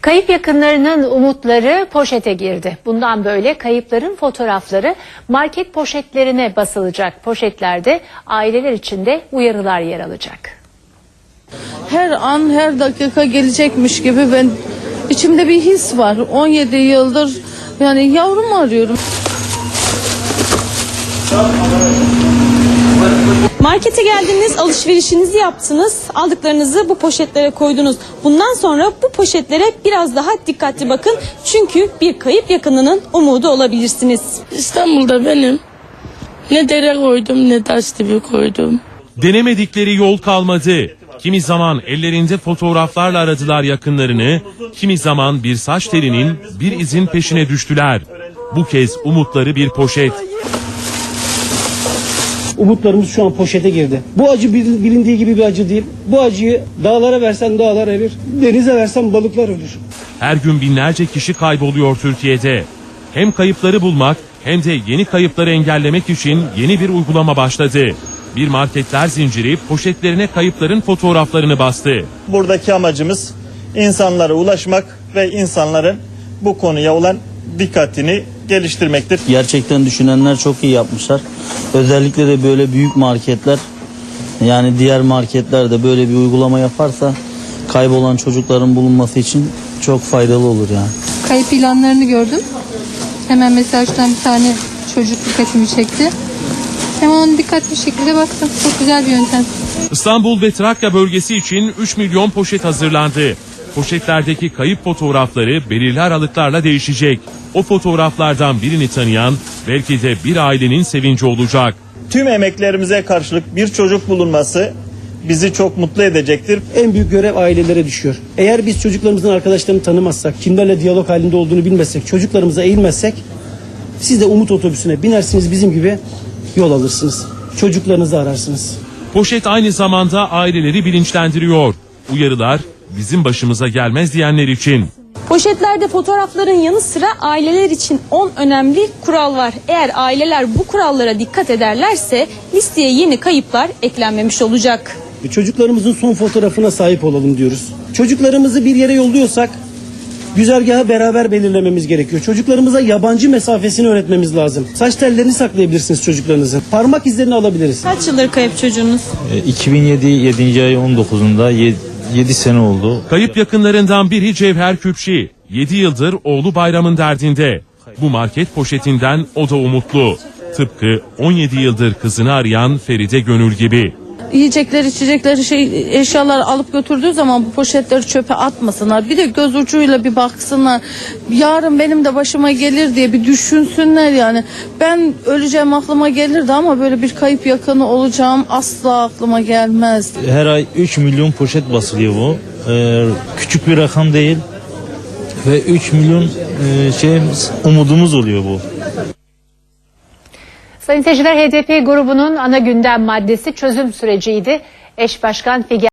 Kayıp yakınlarının umutları poşete girdi. Bundan böyle kayıpların fotoğrafları market poşetlerine basılacak. Poşetlerde aileler içinde uyarılar yer alacak. her an her dakika gelecekmiş gibi ben içimde bir his var. 17 yıldır yani yavrumu arıyorum. Markete geldiniz, alışverişinizi yaptınız, aldıklarınızı bu poşetlere koydunuz. Bundan sonra bu poşetlere biraz daha dikkatli bakın. Çünkü bir kayıp yakınının umudu olabilirsiniz. İstanbul'da benim ne dere koydum ne taş dibi koydum. Denemedikleri yol kalmadı. Kimi zaman ellerinde fotoğraflarla aradılar yakınlarını, kimi zaman bir saç telinin, bir izin peşine düştüler. Bu kez umutları bir poşet. Umutlarımız şu an poşete girdi. Bu acı bil- bilindiği gibi bir acı değil. Bu acıyı dağlara versen dağlar erir, denize versen balıklar ölür. Her gün binlerce kişi kayboluyor Türkiye'de. Hem kayıpları bulmak hem de yeni kayıpları engellemek için yeni bir uygulama başladı. Bir marketler zinciri poşetlerine kayıpların fotoğraflarını bastı. Buradaki amacımız insanlara ulaşmak ve insanların bu konuya olan dikkatini geliştirmektir. Gerçekten düşünenler çok iyi yapmışlar. Özellikle de böyle büyük marketler yani diğer marketler de böyle bir uygulama yaparsa kaybolan çocukların bulunması için çok faydalı olur yani. kayıp ilanlarını gördüm. Hemen mesajdan bir tane çocuk dikkatimi çekti. Hemen ona dikkatli bir şekilde baktım. Çok güzel bir yöntem. İstanbul ve Trakya bölgesi için 3 milyon poşet hazırlandı. Poşetlerdeki kayıp fotoğrafları belirli aralıklarla değişecek. O fotoğraflardan birini tanıyan belki de bir ailenin sevinci olacak. Tüm emeklerimize karşılık bir çocuk bulunması bizi çok mutlu edecektir. En büyük görev ailelere düşüyor. Eğer biz çocuklarımızın arkadaşlarını tanımazsak, kimlerle diyalog halinde olduğunu bilmezsek, çocuklarımıza eğilmezsek siz de umut otobüsüne binersiniz bizim gibi yol alırsınız. Çocuklarınızı ararsınız. Poşet aynı zamanda aileleri bilinçlendiriyor. Uyarılar bizim başımıza gelmez diyenler için. Poşetlerde fotoğrafların yanı sıra aileler için 10 önemli kural var. Eğer aileler bu kurallara dikkat ederlerse listeye yeni kayıplar eklenmemiş olacak. Çocuklarımızın son fotoğrafına sahip olalım diyoruz. Çocuklarımızı bir yere yolluyorsak güzergahı beraber belirlememiz gerekiyor. Çocuklarımıza yabancı mesafesini öğretmemiz lazım. Saç tellerini saklayabilirsiniz çocuklarınızın. Parmak izlerini alabiliriz. Kaç yıldır kayıp çocuğunuz? E, 2007 7. ay 19'unda 7 sene oldu. Kayıp yakınlarından biri Cevher Küpşi. 7 yıldır oğlu bayramın derdinde. Bu market poşetinden o da umutlu. Tıpkı 17 yıldır kızını arayan Feride Gönül gibi. Yiyecekler, içecekler, şey eşyalar alıp götürdüğü zaman bu poşetleri çöpe atmasınlar. Bir de göz ucuyla bir baksınlar. Yarın benim de başıma gelir diye bir düşünsünler yani. Ben öleceğim aklıma gelirdi ama böyle bir kayıp yakını olacağım asla aklıma gelmez. Her ay 3 milyon poşet basılıyor bu. E, küçük bir rakam değil. Ve 3 milyon e, şeyimiz, umudumuz oluyor bu. Sayın seyirciler HDP grubunun ana gündem maddesi çözüm süreciydi. Eş Başkan Figen